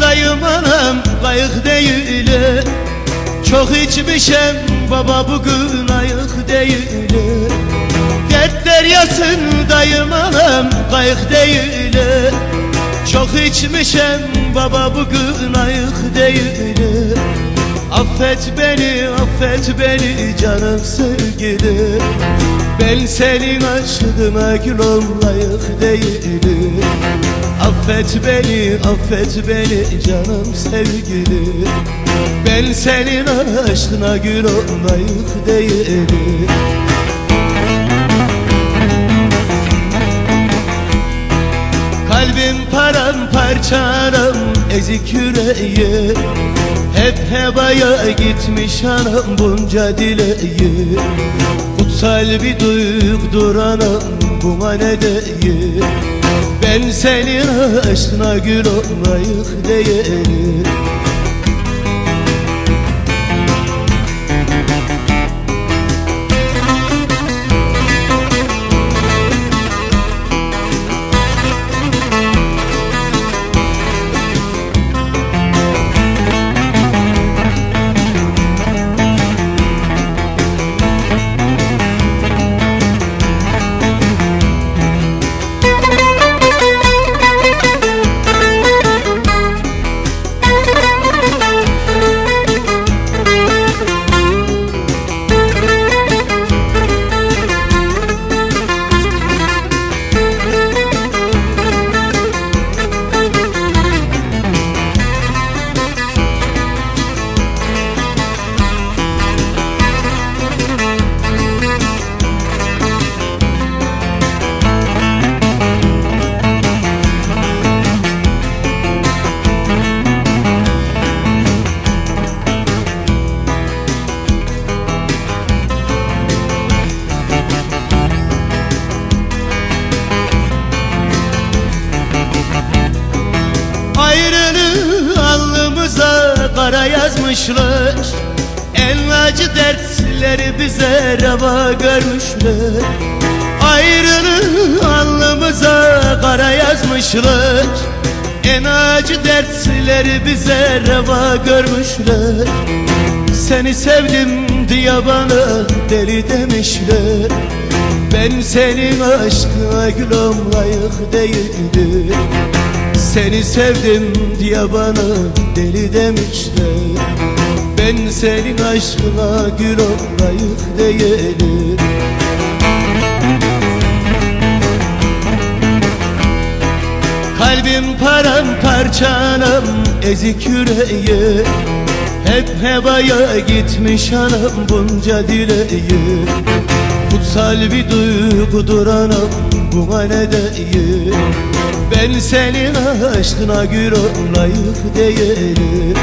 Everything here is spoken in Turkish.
dayım anam kayık değil. Çok içmişem baba bugün ayık değil. Dert deryasın dayım anam kayık değil. Çok içmişem baba bugün ayık değil. Affet beni, affet beni canım sevgilim Ben senin aşkına gül olmayık değilim Affet beni, affet beni canım sevgilim. Ben senin aşkına gül olmayık değilim. Kalbim paramparçanam ezik yüreği Hep hebaya gitmiş anam bunca dileği Kutsal bir duygudur anam buna ne değil Ben senin aşkına gül olmayık değilim Ayrılığı alnımıza kara yazmışlar. En acı dertleri bize reva görmüşler. Ayrılığı alnımıza kara yazmışlar. En acı dertleri bize reva görmüşler. Seni sevdim diye bana deli demişler. Ben senin aşkına gül olmayık değildim seni sevdim diye bana deli demişler. Ben senin aşkına gül olayık değilim Kalbim paramparçanam ezik yüreği. Hep hebaya gitmiş anam bunca dileği. Kutsal bir duygudur anam buna ne değil Ben senin aşkına gül olayık değilim